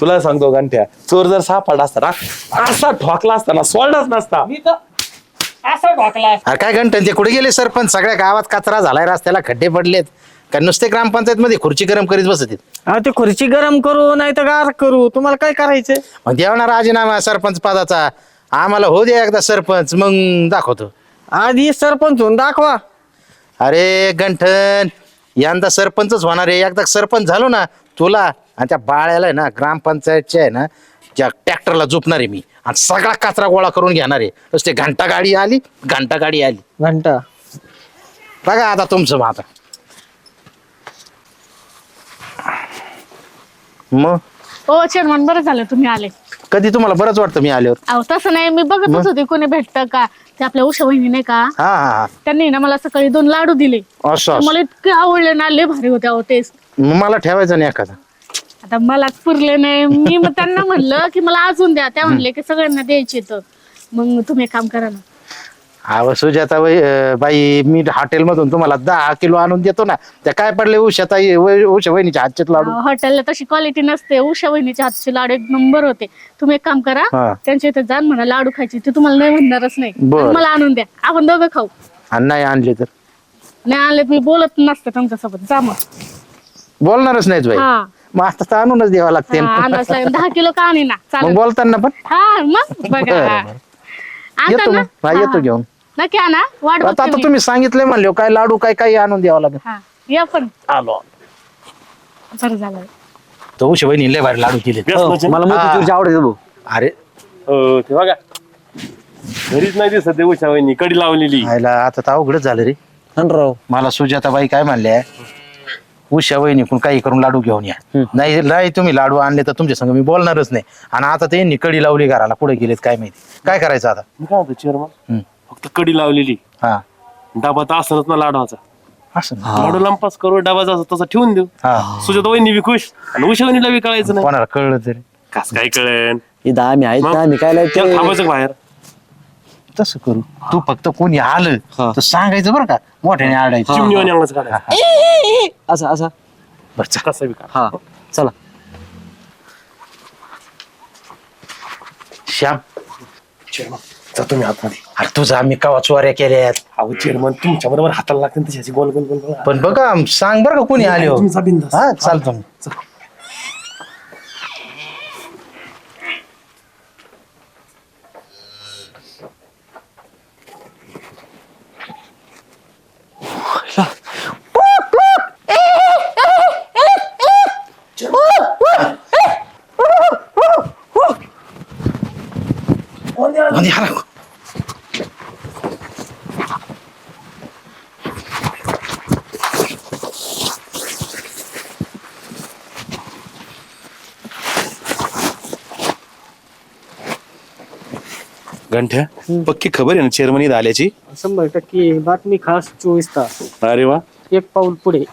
तुला सांगतो गंठ्या. चोर जर सापडला असता ना असा ठोकला असता ना सोडलाच नसता. मी तर असा ढोकला अरे काय घंटन ते कुठे गेले सरपंच? सगळ्या गावात कचरा झालाय रस्त्याला खड्डे पडलेत. का नुसते ग्रामपंचायत मध्ये खुर्ची गरम करीत बसत आहेत. हा ते खुर्ची गरम करू नाही तर गार करू. तुम्हाला काय करायचंय? मग द्यावा ना राजीनामा सरपंच पदाचा. आम्हाला हो दे एकदा सरपंच मग दाखवतो. आधी सरपंच होऊन दाखवा. अरे गंठन यंदा सरपंचच होणार आहे. एकदा सरपंच झालो ना तुला आणि त्या बाळ्याला आहे ना ग्रामपंचायतच्या आहे ना त्या ट्रॅक्टरला झोपणार आहे मी. आणि सगळा कचरा गोळा करून घेणार आहे. घंटा गाडी आली घंटा गाडी आली. घंटा. बघा आता तुमचं मग आता. मग? हो चेअरमन बरं झालं तुम्ही आले. कधी तुम्हाला बरंच वाटतं मी आल्यावर? अहो तसं नाही मी बघतच होते कोणी भेटतं का. ते आपल्या उषा वहिनी नाही का? हा हा हा. त्यांनी ना मला सकाळी दोन लाडू दिले. असं तर असं. मला इतके आवडले ना लय भारी होते अहो तेच मग मला ठेवायचं नाही एखादा. आता मलाच पुरले नाही. मी मग त्यांना म्हणलं की मला अजून द्या. त्या म्हणले की सगळ्यांना द्यायचे तर. मग तुम्ही काम करा ना. अहो सुजाता बाई अं, बाई मी हॉटेलमधून तुम्हाला दहा किलो आणून देतो ना. त्या काय पडले उषाताई वै- उषा वहिनीच्या हातचे लाडू? हॉटेलला तशी क्वालिटी नसते. उषा वहिनीच्या हातचे लाडू एक नंबर होते. तुम्ही एक काम करा. हा. त्यांच्या इथे जाण म्हणा लाडू खायचे. ते तुम्हाला नाही म्हणणारच नाही. बरं. आणि मला आणून द्या. आपण दोघं खाऊ. आणि नाही आणले तर? नाही आणले मी बोलत नसते तुमच्यासोबत. जा मग. बोलणारच नाहीत बाई. हा. मग आता तर आणूनच द्यावं लागते. हा, लागेल. दहा किलो का आणि ना मग चालेल बोलताना पण. हा मग बघा. बरं. बरं. आणता येतो ना? मग. हा येतो घेऊन. नक्की आणा. वाट आता बघते आता मी. तुम्ही सांगितले म्हणले काय लाडू काय काही आणून द्यावं लागेल. हा या पण. आलो बरं झालं. तो उषा वहिनी लय भारी लाडू केले मला मोतीचूरची आवडते भाऊ. अरे. हो ते बघा. घरीच नाही दिसत उषा वहिनी कडी लावलेली. आयला आता तर अवघडच झालं रे. राव मला सुजाताबाई काय म्हणल्या उषा वहिनीकडून काही करून लाडू घेऊन या. नाही नाही तुम्ही लाडू आणले तर तुमच्या संग मी बोलणारच नाही. आणि आता ते कडी लावली घराला. पुढे गेलेत काय माहिती? काय करायचं आता? मी काय म्हणतो चेअरमन हम्म. फक्त कडी लावलेली. हा. डबा तर असनच ना लाडवाचा असं ना. लाडू लंपास करू डबा जसा तसा ठेवून देऊ. हा. सुजाता वहिनी बी खुश. आणि उषा वहिनीला बी कळायचं नाही. कोणाला कळलं तरी. कस काय कळेन? इथं आम्ही आहेत आम्ही काय त्याला लावतो थांबायचं का बाहेर? तसं करू. तू फक्त कोणी आलं हा. तर सांगायचं बरं का. मोठ्याने आडायचं चिमणी आणि अंगाचं काढायचं असा असा. बरं चल. कसं बी काढ. हा. चला. श्याम. चेअरमन मी आतमध्ये. अरे तुझा आम्ही कवा चोऱ्या केल्यात? अहो चेअरमन तुमच्या बरोबर हाताला लागते ना तशी गोल गोल गोल गोल. पण बघा सांग बरं का कोणी आले हो. हा चालतो मी. म्हणजे हा ना. गंठ्या. पक्की खबर आहे ना चेअरमन इथं आल्याची? शंभर टक्के. बातमी खास चोवीस तास. अरे वा. एक पाऊल पुढे.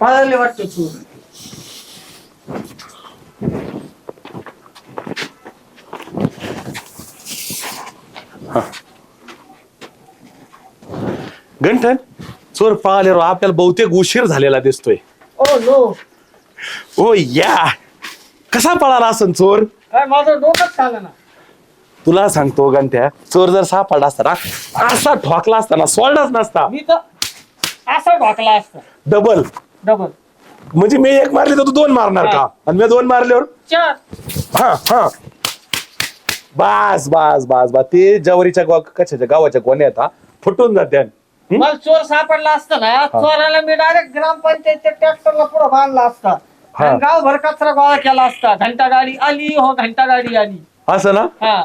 पळाले वाटतं चोर गंठन? चोर पळाल्यावर आपल्याला बहुतेक उशीर झालेला दिसतोय. Oh no. ओ या. कसा पळाला असन चोर? काय माझं डोकंच चालं ना. तुला सांगतो गंठ्या चोर जर सापडला असता ना असा ठोकला असता ना सोडलाच नसता. मी तर असा ढोकला असता. डबल. डबल. म्हणजे मी एक मारली तर तू दोन मारणार का? आणि मी दोन मारल्यावर? चार. हा हा. बास बास बास बास. ते जवारीच्या गाव कशाच्या? गावाच्या कोण्या फुटून जात्या मला चोर सापडला असता ना चोराला मी डायरेक्ट ग्रामपंचायतच्या ट्रॅक्टरला पुढे बांधला असता. हा. आणि गावभर कचरा गोळा केला असता. घंटा गाडी आली हो घंटा गाडी आली. असं ना? हा.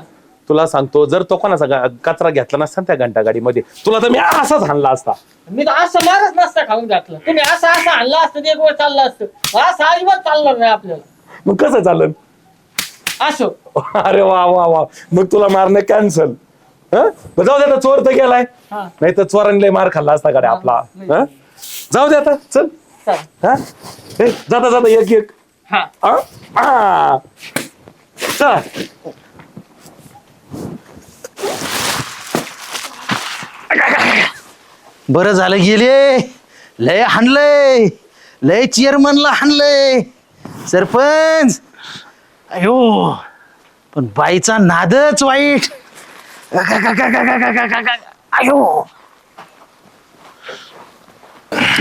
तुला सांगतो जर तो कोणाचा गा- कचरा घेतला नसता ना त्या घंटा गाडीमध्ये तुला तर मी असाच हाणला असता. मी तर असं मारच नसता खाऊन घातलं. तुम्ही असं असं आणलं असतं ते एक वेळ चाललं असतं. असं अजिबात चालणार नाही आपल्याला. मग कसं चालन असो. अरे वा वा वा. मग तुला मारणं कॅन्सल जाऊ दे आता चोर तर गेलाय. हा. नाही तर चोरांनी मार खाल्ला असता गाडी आपला. हं? जाऊ दे आता चल. चल. हा? ए, जाता जाता एक एक. हा. आ? आ. चल. बरं झालं गेले. लय हाणलंय. लय चेअरमनला हाणलंय. सरपंच. अयो पण बाईचा नादच वाईट. अयो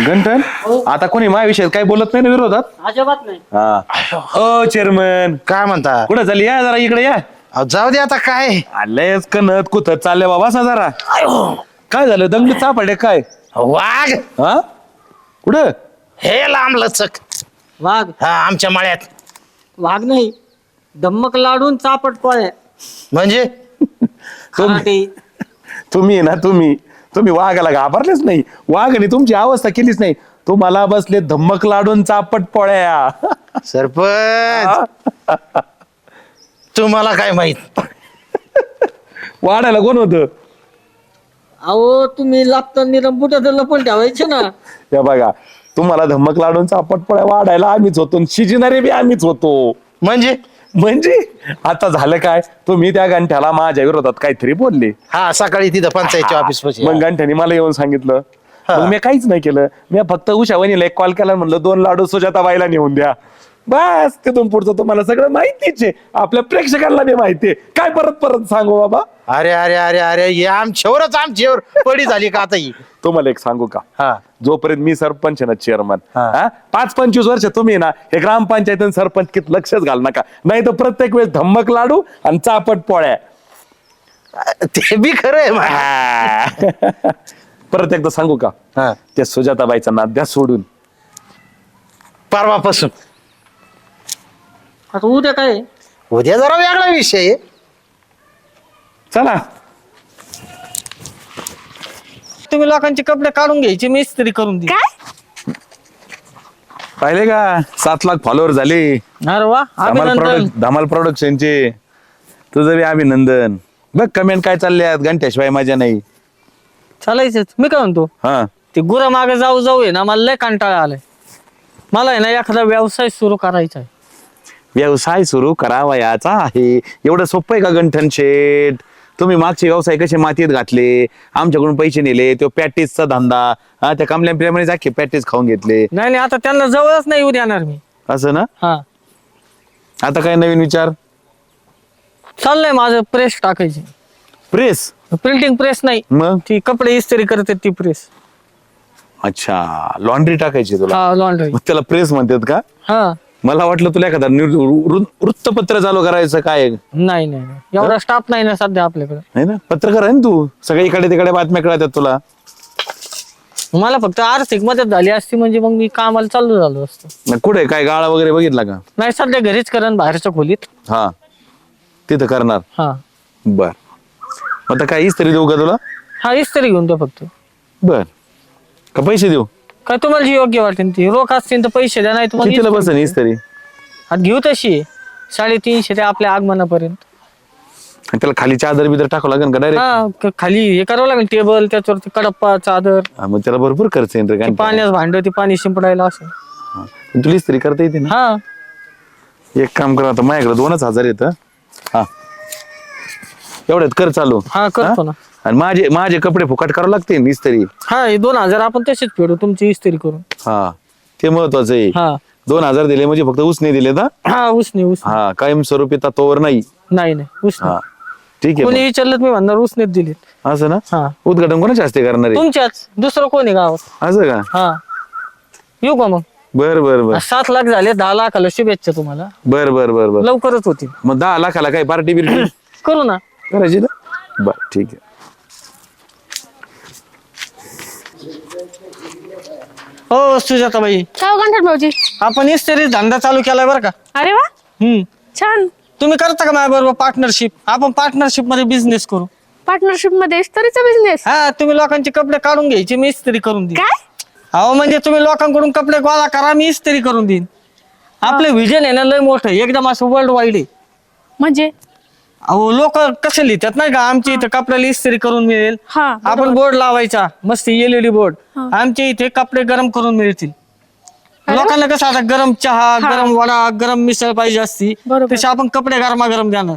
गंठन आता कोणी माझ्याविषयी काही बोलत नाही ना विरोधात? अजिबात नाही. हा. ओ चेअरमन काय म्हणता? कुठं झाली या जरा इकडे या. अहो, जाऊ दे आता काय? आलेच कनत कुठं चालले बाबा सा जरा. काय झालं? दंग चापडे काय? वाघ. हा? कुठं? हे लांब लचक. वाघ. हा आमच्या माळ्यात. वाघ नाही धम्मक लाडून चापट पोळ्या. म्हणजे? खराटे. तुम्ही. ना तुम्ही. तुम्ही वाघाला घाबरलेच नाही. वाघाने तुमची अवस्था केलीच नाही. तुम्हाला बसले धम्मक लाडून चापट पोळ्या. सरपंच! तुम्हाला काय माहीत? वाढायला कोण होतं? अहो तुम्ही लागताना रंबुट लपून ठेवायचे ना. या बघा तुम्हाला धम्मक लाडून चापट पोळ्या वाढायला आम्हीच होतो आणि शिजणारे बी आम्हीच होतो. म्हणजे? म्हणजे? आता झालं काय? तुम्ही त्या गंठ्याला माझ्या विरोधात काहीतरी बोलले. हा सकाळी तिथं पंचायतच्या ऑफिस पाशी मग गंठ्याने मला येऊन सांगितलं. मग मी काहीच नाही केलं. मी फक्त उषा वहिनीला एक कॉल केला म्हणलं दोन लाडू सुजाता बाईला नेऊन द्या. बस तिथून पुढचं तुम्हाला सगळं माहितीच आहे. आपल्या प्रेक्षकांना बी माहितीये काय परत परत सांगू बाबा? अरे अरे अरे अरे हे आमच्यावरच आमच्यावर पडी झाली का आता ही? तुम्हाला एक सांगू का? हा. जोपर्यंत मी सरपंच आहे ना चेअरमन हा. पाच पंचवीस वर्ष तुम्ही ना हे ग्रामपंचायत आणि सरपंच कित लक्षच घाल नका. नाही तर प्रत्येक वेळेस धम्मक लाडू आणि चापट पोळ्या. ते बी खरं आहे मा. हा. परत एकदा सांगू का? हा. त्या सुजाताबाईचा नाद द्या सोडून. परवापासून. आता उद्या काय? उद्या जरा वेगळा विषय आहे. चला. तुम्ही लोकांचे कपडे काढून घ्यायचे मी इस्त्री करून दे काय? पाहिले का? सात लाख फॉलोअर झाले. अरे वा धमाल अभिनंदन. प्रोडक्ट धमाल प्रोडक्शनचे तुझं बी अभिनंदन. बघ कमेंट काय चालले आहेत घंट्याशिवाय माझ्या नाही. चालायचंच. मी काय म्हणतो? हा. ते गुरा मागे जाऊ जाऊ आहे ना मला लय कंटाळा आलाय. मला आहे ना एखादा व्यवसाय सुरू करायचा आहे. व्यवसाय सुरू करावा याचा आहे. एवढं सोपं आहे का गंठन शेठ? तुम्ही मागचे व्यवसाय कसे मातीत घातले? आमच्याकडून पैसे नेले तो पॅटीसचा धंदा. हा त्या कमल्याप्रमाणे जाखे पॅटीस खाऊन घेतले. नाही नाही आता त्यांना जवळच नाही येऊ देणार मी. असं ना? हा. आता काय नवीन विचार? चाललंय माझं प्रेस टाकायची. प्रेस प्रिंटिंग प्रेस नाही. मग? ती कपडे इस्त्री करते ती प्रेस अच्छा लॉन्ड्री टाकायची तुला. हा लॉन्ड्री त्याला प्रेस म्हणतात का? हा. मला वाटलं तुला एखादा न्यूज वृ- वृत्तपत्र चालू करायचं काय? नाही नाही नाही. एवढा स्टाफ नाही ना सध्या आपल्याकडे. नाही ना? पत्रकार आहे ना तू? सगळ्या इकडे तिकडे बातम्या कळतात तुला. मला फक्त आर्थिक मदत झाली असती म्हणजे मग मी कामाला चालू झालो असतो. मग कुठे? काय गाळा वगैरे बघितला का? नाही सध्या घरीच करण बाहेरच्या खोलीत. हा. तिथं करणार. हा. बर. आता काय इस्त्री देऊ का तुला? हा इस्त्री घेऊन द्या फक्त. बर. का पैसे देऊ? काय तुम्हाला जी योग्य वाटेल ती? रोख असतील तर पैसे द्या नाही तुम्हाला कितीला इस्त्री बसेल इस्त्री आता घेऊ तशी. साडेतीनशे ते आपल्या आगमनापर्यंत. त्याला खाली चादर बिदर टाकावं लागेल का डायरेक्ट हा क- खाली हे करावं लागेल टेबल त्याच्यावरती कडप्पा चादर. मग त्याला भरपूर खर्च येईल रे पाण्यात भांड ते पाणी शिंपडायला असं. हा. पण तुला इस्त्री करता येते ना? हा. एक काम कर आता माझ्याकडे दोनच हजार येतं हा. एवढ्यात कर चालू. हा करतो ना. आणि माझे माझे कपडे फुकट करावं लागते ना इस्त्री. हा हे दोन हजार आपण तसेच फेडू तुमची इस्त्री करून. हा ते महत्वाचं आहे. हा. दोन हजार दिले म्हणजे फक्त उसने दिले ना हा उसने उसने. हा कायमस्वरूपी तत्वावर नाही. नाही नाही उसने. ठीक आहे कोणी. विचारलं तर मी म्हणणार उसनेच दिलीत. असं ना? हा. उद्घाटन कोणाच्या हस्ते करणार आहे? तुमच्याच. दुसरं कोणी गावात? असं का? हा. येऊ का मग? बर बर बर. सात लाख झाले दहा लाखाला शुभेच्छा तुम्हाला. बर बर बर बर. लवकरच होतील. मग दहा लाखाला काय पार्टी बिर्टी करू ना. करायची ना? बर ठीक आहे. हो सुजाताबाई. काय हो गंठन भाऊजी? आपण इस्त्री धंदा चालू केलाय बरं का. अरे वा. हम्म. छान. तुम्ही करता का माझ्या बरोबर पार्टनरशिप आपण पार्टनरशिपमध्ये बिझनेस करू. पार्टनरशिपमध्ये इस्त्रीचा बिझनेस हा तुम्ही लोकांचे कपडे काढून घ्यायचे मी इस्त्री करून देईन. काय? अहो म्हणजे तुम्ही लोकांकडून कपडे गोळा करा मी इस्त्री करून देईन. आपलं विजन आहे ना लय मोठं एकदम असं वर्ल्ड वाईड आहे. म्हणजे? अहो लोक कसे लिहितात नाही का? आमच्या इथे कपड्याला इस्त्री करून मिळेल. हा आपण बोर्ड लावायचा. मस्त एलईडी बोर्ड. आमच्या इथे कपडे गरम करून मिळतील. लोकांना कसं आता गरम चहा गरम वडा गरम मिसळ पाहिजे असती. बरोबर. तसे आपण कपडे गरमा गरम देणार.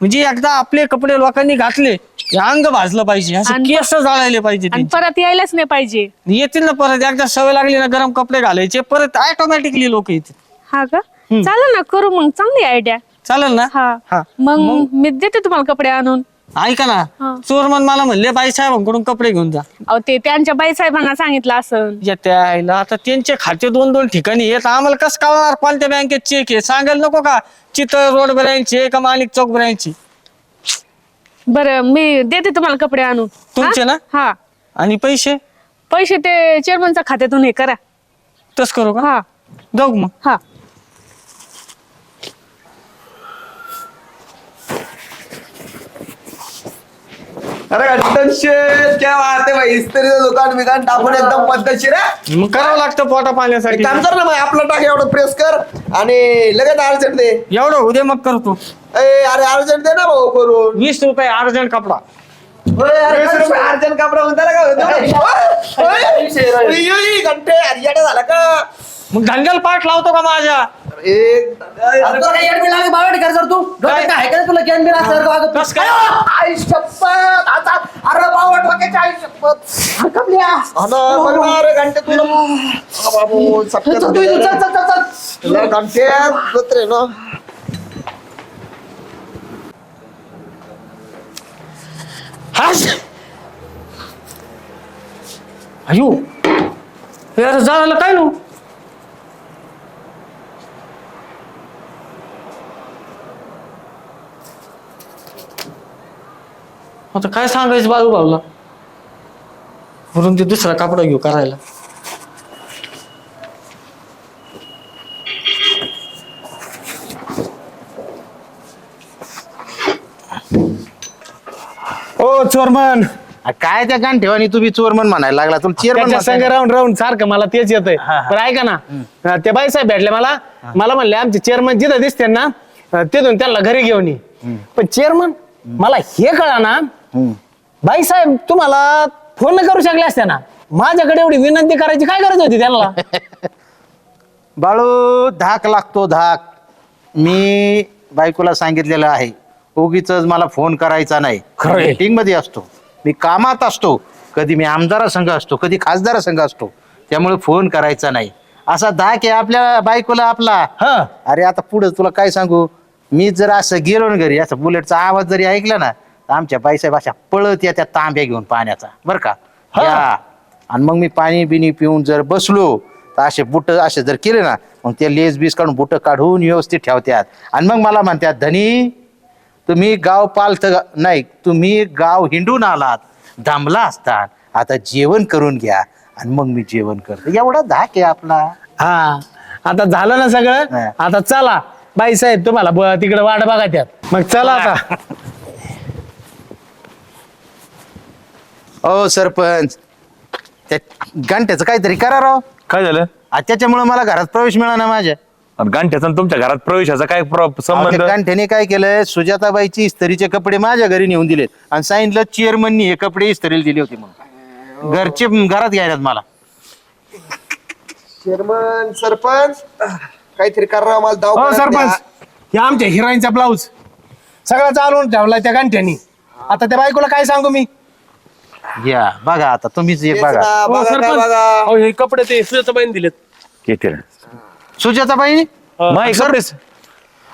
म्हणजे एकदा आपले कपडे लोकांनी घातले हे अंग भाजलं पाहिजे. असे आणि- केस जाळायले पाहिजे आणि त्यांचे. परत यायलाच नाही पाहिजे. येतील ना परत. एकदा सवय लागली ना गरम कपडे घालायचे परत ऑटोमॅटिकली लोक येतील. हा का? चालेल ना करू मग. चांगली आयडिया चालेल ना? हा. हा. मग मी देते तुम्हाला कपडे आणून. ऐका ना. हा. चोरमन मला म्हणले बाई साहेबांकडून कपडे घेऊन जा. अहो ते त्यांच्या बाई साहेबांना सांगितलं असं येत्या आईला. आता त्यांचे खाते दोन दोन ठिकाणी येत आम्हाला कसं कळणार कोणत्या बँकेत चेक आहे? सांगायला नको का? चितळ रोड ब्रँच आहे का माणिक चौक ब्रँच बरं मी देते तुम्हाला कपडे आणून. तुमचे हा? ना? हा. आणि पैसे? पैसे ते चेअरमनच्या खात्यातून हे करा. तस करू का? हा. जाऊ मग? हा. अरे घंटन शेठ क्या बात है भाई. इस्त्रीचं दुकान बिकान टाकून एकदम पद्धतशीर आहे. मग करावं लागतं पोटा एक पाण्यासाठी काम कर ना मग आपलं टाक एवढं प्रेस कर आणि लगेच अर्जंट दे. एवढं उद्या मग करतो. ए, अरे अर्जंट दे ना भाऊ करून. वीस रुपये अर्जंट कपडा. अर्जंट कपडा म्हणता का घंटे झाला का? मग धंद्याला पाठ लावतो का माझ्या? एक कस काय? आई शपथ आता अरे बाबा डोक्याची आई शपथ. हरकमल्या. अन बघ ना अरे घंटे तुला. बाबू सत्य तुला घंटे दुसरे ना? अयो! यार झालं काय नो? आता काय सांगायचं बाळू भाऊला? म्हणून ते दुसरा कपडा घेऊ करायला. ओ चोरमन. काय त्या गाण ठेवानी तुम्ही चोरमन म्हणायला लागला? तुला त्याच्या संग चेअरमन राहून राहून सारखं मला तेच येतंय. पण ऐका ना. अं, ते बाईसाहेब भेटले मला. मला म्हणले आमचे चेअरमन जिथं दिसते ना अं, तिथून त्यांना घरी घेऊन ये. पण चेअरमन मला हे कळा ना बाईसाहेब तुम्हाला फोन करू शकले असते ना? माझ्याकडे एवढी विनंती करायची काय गरज होती त्यांना? बाळू धाक लागतो धाक. मी बायकोला सांगितलेलं आहे उगीच मला फोन करायचा नाही. खरंय. मीटिंगमध्ये असतो. मी कामात असतो. कधी मी आमदारा संघ असतो कधी खासदारा संघ असतो. त्यामुळे फोन करायचा नाही. असा धाक आहे आपल्या बायकोला आपला. हा. अरे आता पुढे तुला काय सांगू? मी जर असं गेलो ना घरी असं बुलेटचा आवाज जरी ऐकला ना आमच्या बाईसाहेब अशा पळत या त्या तांब्या घेऊन पाण्याचा. बरं का? या. आणि मग मी पाणी बिनी पिऊन जर बसलो तर असे बुट असे जर केले ना मग ते लेस बीस काढून बुट काढून व्यवस्थित ठेवत्यात आणि मग मला म्हणतात धनी तुम्ही गाव पालथ नाही तुम्ही गाव हिंडून आलात दमला असतात. आता जेवण करून घ्या. आणि मग मी जेवण करतो. एवढा धाक आहे आपला. हा. आता झालं ना सगळं? हा. आता चला. बाईसाहेब तुम्हाला ब- तिकडे वाट बघा त्यात मग चला आता. ओ सरपंच. त्या घंट्याचं काहीतरी करा राव. काय झालं? आ, त्याच्यामुळे मला घरात प्रवेश मिळाला माझ्या. आणि गांठ्याचा आणि तुमच्या घरात प्रवेशाचा काय प्र- संबंध? घंट्याने काय केलंय सुजाताबाईची इस्त्रीचे कपडे माझ्या घरी नेऊन दिलेत. आणि सांगितलं चेअरमननी हे कपडे इस्त्रीला दिले होते म्हणून. घरचे घरात घ्यायला मला. चेअरमन सरपंच. काहीतरी करा मला दाव हो सरपंच हे आमच्या हिरोईनचा ब्लाऊज सगळा चालवून ठेवलाय त्या गांठ्यानी. आता त्या बायकोला काय सांगू मी? या बघा आता तुम्हीच एक बघा. हो, बघा सरपंच. अहो, हे कपडे ते सुजाताबाईने दिलेत. ना. सुजाताबाई.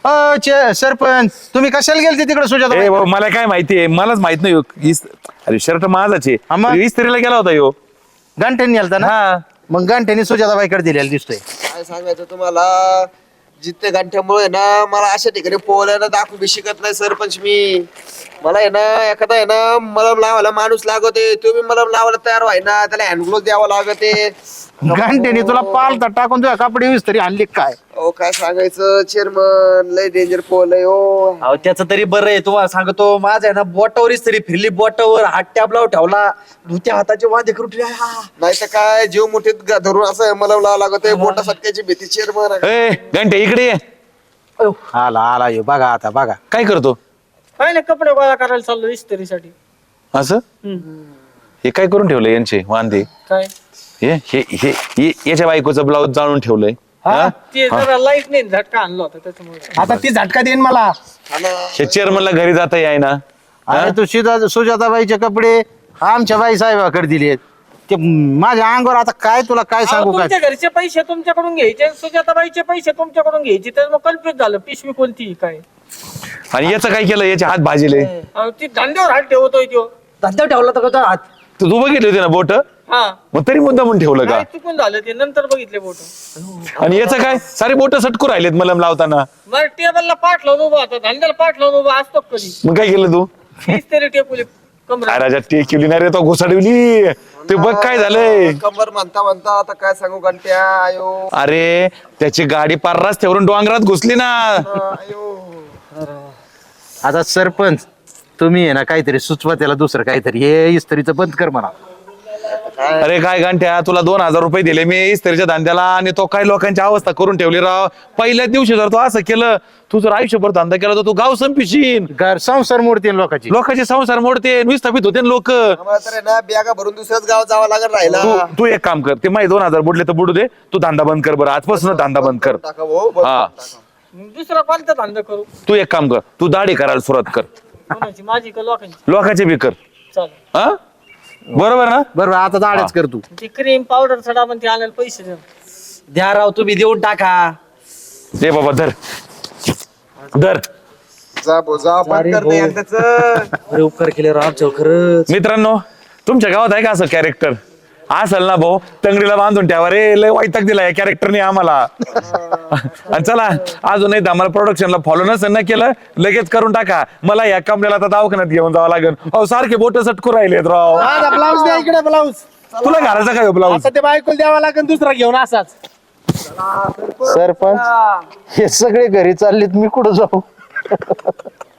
अ, चे- सरपंच तुम्ही कशाला गेलते तिकडे ए सुजाताबाई भाऊ, मला काय माहितीये मलाच माहीत नाही ह्यो. इस- अरे शर्ट माझाच हा मग? आहे इस्त्रीला गेला होता यो. घंट्यानी आलता ना? हा. मग घंट्यानी सुजाताबाईकडे दिलेला दिसतोय. काय सांगायचं तुम्हाला? जिथे गांठ्यामुळे ना मला अशा ठिकाणी पोहायला दाखवू बी शिकत नाही सरपंच मी. मला आहे ना एखादा आहे ना मलम लावायला माणूस लागते तुम्ही मलम लावायला तयार व्हाय ना त्याला हँडग्लोव द्यावा लागते. घंट्यानी तुला पालता टाकून तुझ्या कपडे विस्तरी आणली काय? अहो काय सांगायचं? चेअरमन लय डेंजर पोहलंय हो. अहो त्याचं तरी बरं आहे. तुम्हाला सांगतो माझं आहे ना बोटावरच तरी फिरली बोटावर हात टॅबलावर ठेवला. धुत्या हाताचे वादे करून ठेवले. हा. नाही तर काय जीव मुठीत ग- धरून असं मलम लावा लागत बोटा सटकायची भीती चेअरमन ए घंटे इकडे ये. आला आला यो बघा आता बघा. काय करतो? काय नाही कपडे गोळा करायला चाललो इस्त्रीसाठी. असं? हे काय करून ठेवलंय यांचे वांदे? काय? हे हे हे हे- याच्या बायकोचं ब्लाऊज जाणून ठेवलंय. हा? ते जरा लाइट नाही झटका आणला होता त्याच्यामुळे. आता ती झटका देईन मला. हे चेअरमनला घरी जाता याय ना अरे तू सुजा सुजाताबाईचे कपडे आमच्या बाई साहेबाकडे दिलेत ते माझ्या अंगावर आता काय तुला काय सांगू काय? तुमच्या घरचे पैसे तुमच्याकडून घ्यायचे सुजाताबाईचे पैसे तुमच्याकडून घ्यायचे तर मग कन्फ्युज झालं. पिशवी कोणती काय? आणि याचं काय केलं? याचे हात भाजले. अहो, ती धंद्यावर हात ठेवतोय तो धंदा ठेवला तर हात? तू तू बघितली होती ना बोट? हा. मग तरी मुद्दा म्हणून ठेवलं का? काय चुकून झालं ते. नंतर बघितले फोटो आणि याचं काय? सारे बोट सटकू राहिलेत मलम लावताना. मग टेबलला पाठ लावून उभा होता. धंद्याला पाठ लावून उभा असतो का कधी. मग काय केलं तू? तरी टेपुली कमरा. काय राजा टेकली नाही रे तो घुसाडवली. ते बघ काय झालंय. कंबर म्हणता म्हणता आता काय सांगू घंट्या आयो. अरे त्याची गाडी पार रस्त्यावरून डोंगरात घुसली ना. आयो. आता सरपंच तुम्ही आहे ना काहीतरी सुचवा त्याला दुसरं काहीतरी. हे इस्त्रीचं बंद कर म्हणा. अरे काय घंट्या तुला दोन हजार रुपये दिले मी इस्त्रीच्या धंद्याला आणि तो काय लोकांची अवस्था करून ठेवली राव? पहिल्याच दिवशी जर तो असं केलं तू जर आयुष्यभर धंदा केला तर तू गाव संपिशीन. घर संसार मोडतील लोकांची. लोकांचे संसार मोडते विस्थापित होते लोक. आम्हाला तर आहे ना बॅगा भरून दुसऱ्याच गाव जावं लागत राहिला तू तू एक काम कर ते माही दोन हजार बुडले तर बुडू दे तू धंदा बंद कर बरं आजपासून धंदा बंद कर. टाका भाऊ बंद हा. दुसरा कोणता धंदा करू? तू एक काम कर तू दाढी करायला सुरुवात कर. कोणाची? माझी का लोकांची? लोकांचे बी कर. चालेल. हा? बरोबर ना? बरोबर आता दाडच कर तू. ती क्रीम पावडर सडा पण ते आणायला पैसे द्या द्या राव तुम्ही देऊन टाका. दे बाबा धर. धर. जा जा. बंद अरे उपकार केले राव आमच्यावर खरंच. मित्रांनो तुमच्या गावात आहे का असं कॅरेक्टर असेल ना भाऊ तंगडीला बांधून ठेवा रे लय वैताग दिला या कॅरेक्टरने आम्हाला. आणि चला अजून नाही आम्हाला प्रोडक्शनला फॉलो नसेल ना केलं लगेच करून टाका. मला या कमरेला आता दवाखान्यात घेऊन जावं लागेल. अहो सारखे बोट सटकू राहिलेत राव. ब्लाऊज द्या इकडे ब्लाऊज तुला घालायचा काय ब्लाऊज आता ते बायकोला द्यावा लागेल दुसरा घेऊन असाच. सरपंच हे सगळे घरी चाललेत मी कुठं जाऊ?